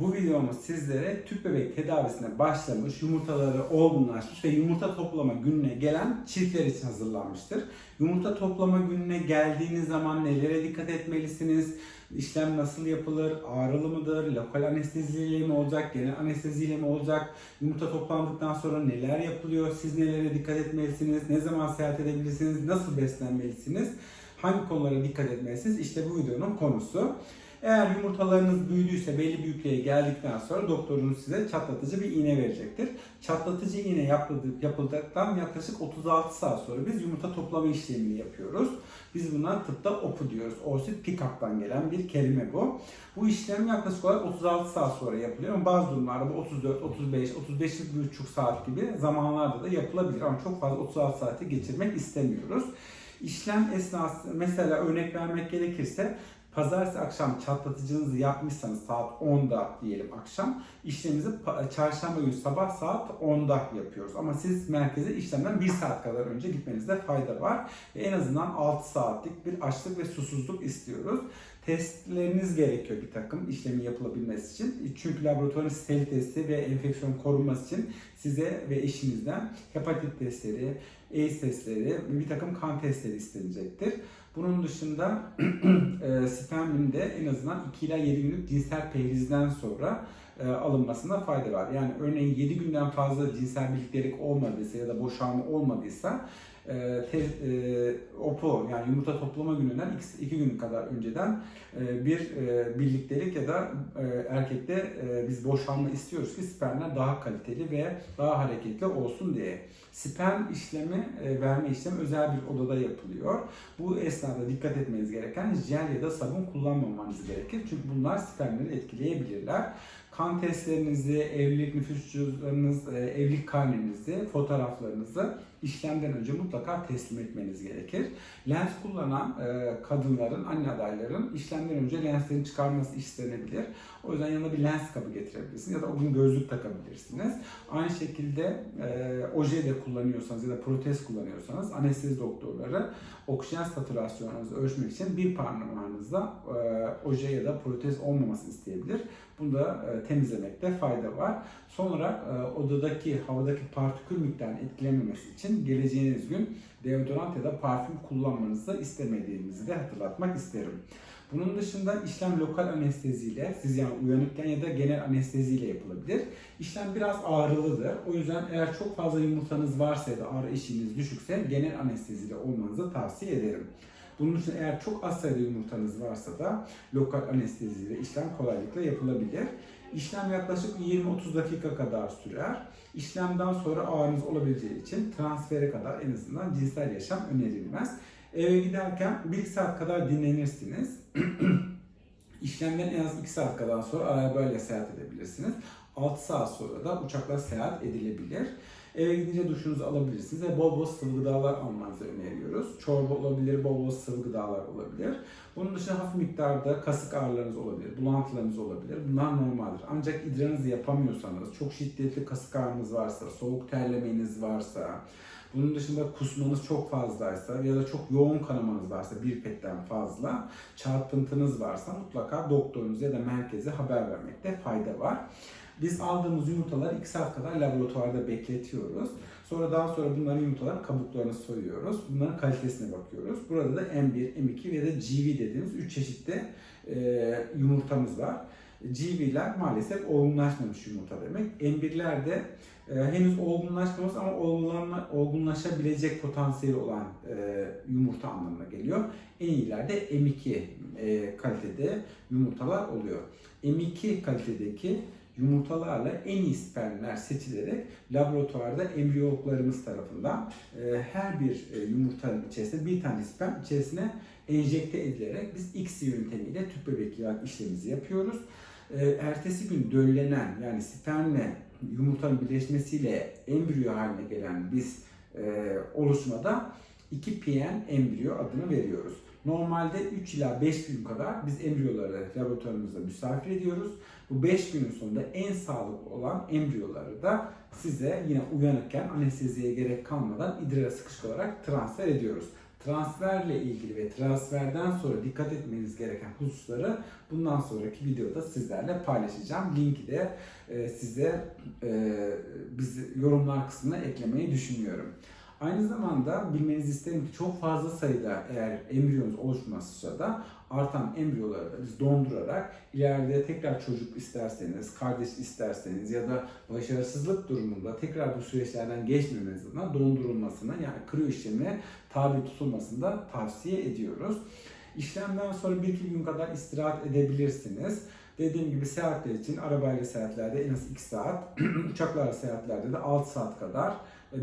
Bu videomuz sizlere tüp bebek tedavisine başlamış, yumurtaları olgunlaşmış ve yumurta toplama gününe gelen çiftler için hazırlanmıştır. Yumurta toplama gününe geldiğiniz zaman nelere dikkat etmelisiniz? İşlem nasıl yapılır? Ağrılı mıdır? Lokal anesteziyle mi olacak? Genel anesteziyle mi olacak? Yumurta toplandıktan sonra neler yapılıyor? Siz nelere dikkat etmelisiniz? Ne zaman seyahat edebilirsiniz? Nasıl beslenmelisiniz? Hangi konulara dikkat etmelisiniz? İşte bu videonun konusu. Eğer yumurtalarınız büyüdüyse belli büyüklüğe geldikten sonra doktorunuz size çatlatıcı bir iğne verecektir. Çatlatıcı iğne yapıldık, yapıldıktan yaklaşık 36 saat sonra biz yumurta toplama işlemini yapıyoruz. Biz buna tıpta OPU diyoruz. Oocyte pick-up'tan gelen bir kelime bu. Bu işlem yaklaşık olarak 36 saat sonra yapılıyor ama bazı durumlarda bu 34, 35, 35 buçuk saat gibi zamanlarda da yapılabilir ama çok fazla 36 saati geçirmek istemiyoruz. İşlem esnası mesela örnek vermek gerekirse Pazartesi akşam çatlatıcınızı yapmışsanız saat 10'da diyelim akşam işlemimizi çarşamba günü sabah saat 10'da yapıyoruz. Ama siz merkeze işlemden 1 saat kadar önce gitmenizde fayda var. Ve en azından 6 saatlik bir açlık ve susuzluk istiyoruz. Testleriniz gerekiyor bir takım işlemin yapılabilmesi için. Çünkü laboratuvarın steril testi ve enfeksiyon korunması için size ve eşinizden hepatit testleri, AIDS testleri bir takım kan testleri istenecektir. Bunun dışında e, en azından 2 ila 7 günlük cinsel perhizden sonra e, alınmasında fayda var. Yani örneğin 7 günden fazla cinsel birliktelik olmadıysa ya da boşanma olmadıysa e, te, e, OPO yani yumurta toplama gününden 2 gün kadar önceden e, bir e, birliktelik ya da e, erkekte e, biz boşanma istiyoruz ki spermler daha kaliteli ve daha hareketli olsun diye. Sperm işlemi, e, verme işlemi özel bir odada yapılıyor. Bu esnada dikkat etmeniz gereken jel ya da sabun kullanmamanız gerekir. Çünkü bunlar spermleri etkileyebilirler. Kan testlerinizi, evlilik nüfus cüzdanınız, e, evlilik karnenizi, fotoğraflarınızı işlemden önce mutlaka teslim etmeniz gerekir. Lens kullanan e, kadınların, anne adayların işlemden önce lenslerini çıkarması istenebilir. O yüzden yanına bir lens kabı getirebilirsiniz ya da o gün gözlük takabilirsiniz. Aynı şekilde e, oje de kullanıyorsanız ya da protez kullanıyorsanız anestezi doktorları oksijen saturasyonunuzu ölçmek için bir parmağınızda oje ya da protez olmamasını isteyebilir. Bunu da temizlemekte fayda var. Son olarak e, odadaki havadaki partikül miktarını etkilememesi için geleceğiniz gün deodorant ya da parfüm kullanmanızı istemediğimizi de hatırlatmak isterim. Bunun dışında işlem lokal anesteziyle, siz yani uyanıkken ya da genel anesteziyle yapılabilir. İşlem biraz ağrılıdır. O yüzden eğer çok fazla yumurtanız varsa ya da ağrı eşiğiniz düşükse genel anesteziyle olmanızı tavsiye ederim. Bunun için eğer çok az sayıda yumurtanız varsa da lokal anesteziyle işlem kolaylıkla yapılabilir. İşlem yaklaşık 20-30 dakika kadar sürer. İşlemden sonra ağrınız olabileceği için transfere kadar en azından cinsel yaşam önerilmez. Eve giderken 1 saat kadar dinlenirsiniz. İşlemden en az 2 saat kadar sonra arabayla seyahat edebilirsiniz. 6 saat sonra da uçakla seyahat edilebilir. Eve gidince duşunuzu alabilirsiniz ve bol bol sıvı gıdalar almanızı öneriyoruz. Çorba olabilir, bol bol sıvı gıdalar olabilir. Bunun dışında hafif miktarda kasık ağrılarınız olabilir, bulantılarınız olabilir. Bunlar normaldir. Ancak idrarınızı yapamıyorsanız, çok şiddetli kasık ağrınız varsa, soğuk terlemeniz varsa, bunun dışında kusmanız çok fazlaysa ya da çok yoğun kanamanız varsa bir petten fazla, çarpıntınız varsa mutlaka doktorunuza ya da merkeze haber vermekte fayda var. Biz aldığımız yumurtaları 2 saat laboratuvarda bekletiyoruz. Sonra daha sonra bunların yumurtaların kabuklarını soyuyoruz. Bunların kalitesine bakıyoruz. Burada da M1, M2 ve de GV dediğimiz 3 çeşitli e, yumurtamız var. GV'ler maalesef olgunlaşmamış yumurta demek. M1'ler de e, henüz olgunlaşmamış ama olgunlanma, olgunlaşabilecek potansiyeli olan e, yumurta anlamına geliyor. En iyiler de M2 e, kalitede yumurtalar oluyor. M2 kalitedeki yumurtalarla en iyi spermler seçilerek laboratuvarda embriyologlarımız tarafından e, her bir e, yumurtanın içerisinde bir tane sperm içerisine enjekte edilerek biz X yöntemiyle tüp bebek yağı işlemimizi yapıyoruz. E, ertesi gün döllenen yani spermle yumurtanın birleşmesiyle embriyo haline gelen biz e, oluşmada 2 PN embriyo adını veriyoruz. Normalde 3 ila 5 gün kadar biz embriyoları laboratuvarımızda misafir ediyoruz. Bu 5 günün sonunda en sağlıklı olan embriyoları da size yine uyanıkken anesteziye gerek kalmadan idrara sıkışık olarak transfer ediyoruz. transferle ilgili ve transferden sonra dikkat etmeniz gereken hususları bundan sonraki videoda sizlerle paylaşacağım. Linki de e, size e, bizi yorumlar kısmına eklemeyi düşünüyorum. Aynı zamanda bilmenizi isterim ki çok fazla sayıda eğer embriyonuz oluşmazsa da artan embriyoları biz dondurarak ileride tekrar çocuk isterseniz, kardeş isterseniz ya da başarısızlık durumunda tekrar bu süreçlerden geçmemeniz adına dondurulmasını yani kriyo işlemine tabi tutulmasını da tavsiye ediyoruz. İşlemden sonra bir iki gün kadar istirahat edebilirsiniz. Dediğim gibi seyahatler için arabayla seyahatlerde en az 2 saat, uçaklarla seyahatlerde de 6 saat kadar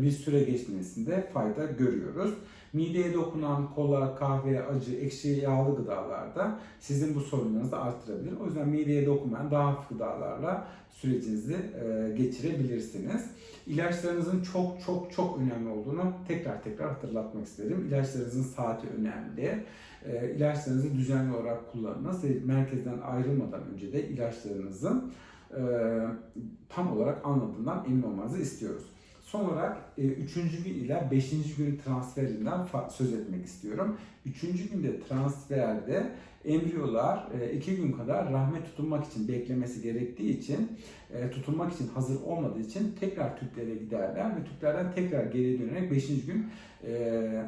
bir süre geçmesinde fayda görüyoruz. Mideye dokunan kola, kahve, acı, ekşi, yağlı gıdalarda sizin bu sorunlarınızı arttırabilir. O yüzden mideye dokunmayan daha hafif gıdalarla sürecinizi e, geçirebilirsiniz. İlaçlarınızın çok çok çok önemli olduğunu tekrar tekrar hatırlatmak isterim. İlaçlarınızın saati önemli. E, ilaçlarınızı düzenli olarak kullanınız ve merkezden ayrılmadan önce de ilaçlarınızın e, tam olarak anladığından emin olmanızı istiyoruz. Son olarak 3. gün ile 5. gün transferinden söz etmek istiyorum. 3. günde transferde embriyolar 2 gün kadar rahme tutunmak için beklemesi gerektiği için e, tutulmak için hazır olmadığı için tekrar tüplere giderler ve tüplerden tekrar geriye dönerek 5. gün e,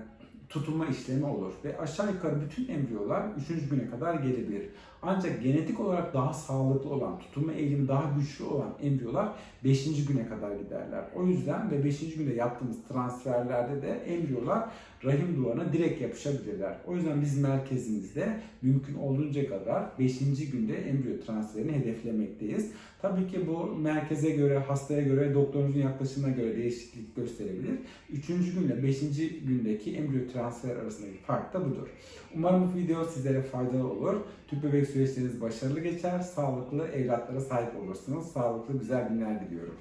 tutulma işlemi olur ve aşağı yukarı bütün embriyolar 3. güne kadar gelebilir. Ancak genetik olarak daha sağlıklı olan, tutulma eğilimi daha güçlü olan embriyolar 5. güne kadar giderler. O yüzden ve 5. günde yaptığımız transferlerde de embriyolar rahim duvarına direkt yapışabilirler. O yüzden biz merkezimizde mümkün olduğunca kadar 5. günde embriyo transferini hedeflemekteyiz. Tabii ki bu merkeze göre, hastaya göre, doktorunuzun yaklaşımına göre değişiklik gösterebilir. 3. günle 5. gündeki embriyo transfer arasındaki fark da budur. Umarım bu video sizlere faydalı olur. Tüp bebek süreçleriniz başarılı geçer, sağlıklı evlatlara sahip olursunuz. Sağlıklı güzel günler diliyorum.